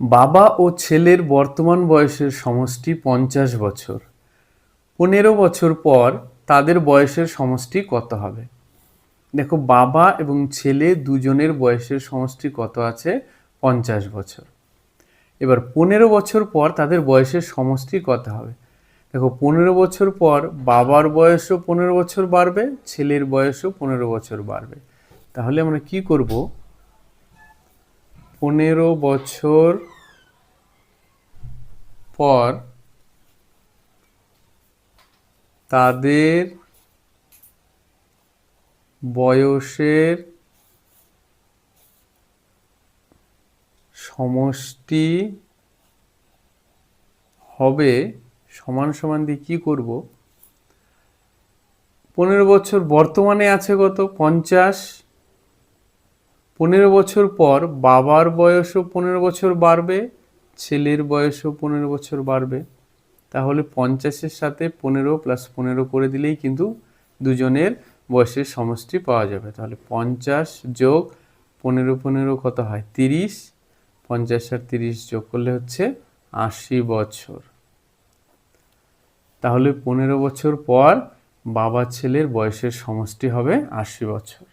বাবা ও ছেলের বর্তমান বয়সের সমষ্টি পঞ্চাশ বছর। পনেরো বছর পর তাদের বয়সের সমষ্টি কত হবে? দেখো, বাবা এবং ছেলে দুজনের বয়সের সমষ্টি কত আছে? পঞ্চাশ বছর। এবার পনেরো বছর পর তাদের বয়সের সমষ্টি কত হবে? দেখো, পনেরো বছর পর বাবার বয়সও পনেরো বছর বাড়বে, ছেলের বয়সও পনেরো বছর বাড়বে। তাহলে আমরা কি করব? পনেরো বছর পর তাদের বয়সের সমষ্টি হবে সমান সমান দিয়ে কী করব? পনেরো বছর বর্তমানে আছে কত? পঞ্চাশ পনেরো বছর পর বাবার বয়সও পনেরো বছর বাড়বে, ছেলের বয়সও পনেরো বছর বাড়বে। তাহলে পঞ্চাশের সাথে পনেরো প্লাস পনেরো করে দিলেই কিন্তু দুজনের বয়সের সমষ্টি পাওয়া যাবে। তাহলে পঞ্চাশ যোগ পনেরো পনেরো কত হয়? তিরিশ। পঞ্চাশ আর তিরিশ যোগ করলে হচ্ছে আশি বছর। তাহলে পনেরো বছর পর বাবা ছেলের বয়সের সমষ্টি হবে আশি বছর।